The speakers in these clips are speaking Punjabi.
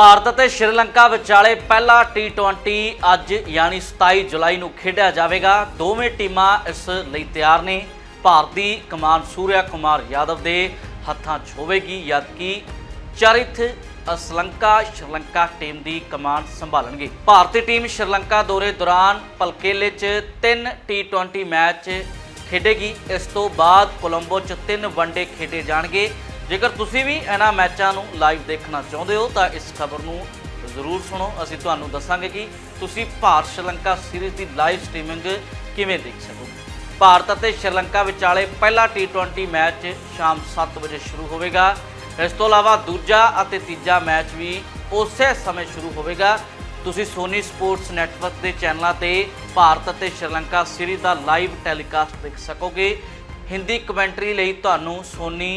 ਭਾਰਤ ਅਤੇ ਸ਼੍ਰੀਲੰਕਾ ਵਿਚਾਲੇ ਪਹਿਲਾ T20 ਅੱਜ ਯਾਨੀ 27 ਜੁਲਾਈ ਨੂੰ ਖੇਡਿਆ ਜਾਵੇਗਾ। ਦੋਵੇਂ ਟੀਮਾਂ ਇਸ ਲਈ ਤਿਆਰ ਨੇ। ਭਾਰਤੀ ਕਮਾਨ ਸੂਰਿਆ ਕੁਮਾਰ ਯਾਦਵ ਦੇ ਹੱਥਾਂ 'ਚ ਹੋਵੇਗੀ ਜਦਕਿ ਚਰਿਥ ਅਸਲੰਕਾ, ਸ਼੍ਰੀਲੰਕਾ ਟੀਮ ਦੀ ਕਮਾਨ ਸੰਭਾਲਣਗੇ। ਭਾਰਤੀ ਟੀਮ ਸ਼੍ਰੀਲੰਕਾ ਦੌਰੇ ਦੌਰਾਨ ਪਲਕੇਲੇ 'ਚ ਤਿੰਨ T20 ਮੈਚ ਖੇਡੇਗੀ। ਇਸ ਤੋਂ ਬਾਅਦ ਕੋਲੰਬੋ 'ਚ ਤਿੰਨ ਵਨਡੇ ਖੇਡੇ ਜਾਣਗੇ। ਜੇਕਰ ਤੁਸੀਂ ਵੀ ਇਹਨਾਂ ਮੈਚਾਂ ਨੂੰ ਲਾਈਵ ਦੇਖਣਾ ਚਾਹੁੰਦੇ ਹੋ, ਤਾਂ ਇਸ ਖਬਰ ਨੂੰ ਜ਼ਰੂਰ ਸੁਣੋ। ਅਸੀਂ ਤੁਹਾਨੂੰ ਦੱਸਾਂਗੇ ਕਿ ਤੁਸੀਂ ਭਾਰਤ ਸ਼੍ਰੀਲੰਕਾ ਸੀਰੀਜ਼ ਦੀ ਲਾਈਵ ਸਟ੍ਰੀਮਿੰਗ ਕਿਵੇਂ ਦੇਖ ਸਕੋਗੇ ਭਾਰਤ ਅਤੇ ਸ਼੍ਰੀਲੰਕਾ ਵਿਚਾਲੇ ਪਹਿਲਾ T20 ਮੈਚ ਸ਼ਾਮ 7 ਵਜੇ ਸ਼ੁਰੂ ਹੋਵੇਗਾ। ਇਸ ਤੋਂ ਇਲਾਵਾ ਦੂਜਾ ਅਤੇ ਤੀਜਾ ਮੈਚ ਵੀ ਉਸੇ ਸਮੇਂ ਸ਼ੁਰੂ ਹੋਵੇਗਾ। ਤੁਸੀਂ ਸੋਨੀ ਸਪੋਰਟਸ ਨੈਟਵਰਕ ਦੇ ਚੈਨਲਾਂ ਤੇ ਭਾਰਤ ਅਤੇ ਸ਼੍ਰੀਲੰਕਾ ਸੀਰੀਜ਼ ਦਾ ਲਾਈਵ ਟੈਲੀਕਾਸਟ ਦੇਖ ਸਕੋਗੇ। ਹਿੰਦੀ ਕਮੈਂਟਰੀ ਲਈ ਤੁਹਾਨੂੰ ਸੋਨੀ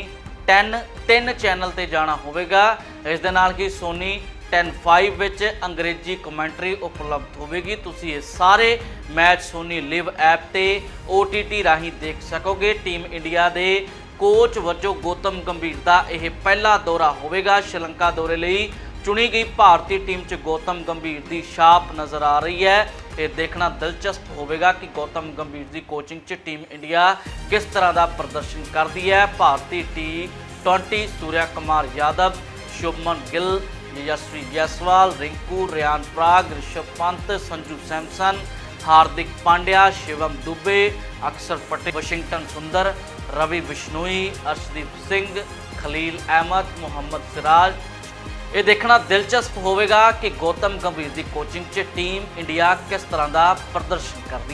10, ਤਿੰਨ ਚੈਨਲ ਤੇ ਜਾਣਾ ਹੋਵੇਗਾ। ਇਸ ਦੇ ਨਾਲ ਕਿ ਸੋਨੀ 105 ਵਿੱਚ ਅੰਗਰੇਜ਼ੀ ਕਮੈਂਟਰੀ ਉਪਲਬਧ ਹੋਵੇਗੀ। ਤੁਸੀਂ ਇਹ ਸਾਰੇ ਮੈਚ ਸੋਨੀ ਲਿਵ ਐਪ ਤੇ OTT ਰਾਹੀਂ ਦੇਖ ਸਕੋਗੇ। ਟੀਮ ਇੰਡੀਆ ਦੇ ਕੋਚ ਵਜੋਂ ਗੌਤਮ ਗੰਭੀਰ ਦਾ ਇਹ ਪਹਿਲਾ ਦੌਰਾ ਹੋਵੇਗਾ। ਸ਼੍ਰੀਲੰਕਾ ਦੌਰੇ ਲਈ ਚੁਣੀ ਗਈ ਭਾਰਤੀ ਟੀਮ 'ਚ ਗੌਤਮ ਗੰਭੀਰ ਦੀ ਛਾਪ ਨਜ਼ਰ ਆ ਰਹੀ ਹੈ। ਇਹ ਦੇਖਣਾ ਦਿਲਚਸਪ ਹੋਵੇਗਾ ਕਿ ਗੌਤਮ ਗੰਭੀਰ ਦੀ ਕੋਚਿੰਗ 'ਚ ਟੀਮ ਇੰਡੀਆ ਕਿਸ ਤਰ੍ਹਾਂ ਦਾ ਪ੍ਰਦਰਸ਼ਨ ਕਰਦੀ ਹੈ। ਭਾਰਤੀ ਟੀਮ 20 ਸੂਰਿਆ ਕੁਮਾਰ ਯਾਦਵ, ਸ਼ੁਭਮਨ ਗਿੱਲ ਯਸ਼ਵੀ ਜੈਸਵਾਲ, ਰਿੰਕੂ, ਰਿਆਨ ਪ੍ਰਾਗ, ਰਿਸ਼ਭ ਪੰਤ, ਸੰਜੂ ਸੈਮਸਨ, ਹਾਰਦਿਕ ਪਾਂਡਿਆ, ਸ਼ਿਵਮ ਦੁਬੇ, ਅਕਸਰ ਪਟੇਲ, ਵਾਸ਼ਿੰਗਟਨ ਸੁੰਦਰ, ਰਵੀ ਬਿਸ਼ਨੋਈ, ਅਰਸ਼ਦੀਪ ਸਿੰਘ, ਖਲੀਲ ਅਹਿਮਦ, ਮੁਹੰਮਦ ਸਿਰਾਜ। ਇਹ ਦੇਖਣਾ ਦਿਲਚਸਪ ਹੋਵੇਗਾ ਕਿ ਗੌਤਮ ਗੰਭੀਰ ਦੀ ਕੋਚਿੰਗ 'ਚ ਟੀਮ ਇੰਡੀਆ ਕਿਸ ਤਰ੍ਹਾਂ ਦਾ ਪ੍ਰਦਰਸ਼ਨ ਕਰਦੀ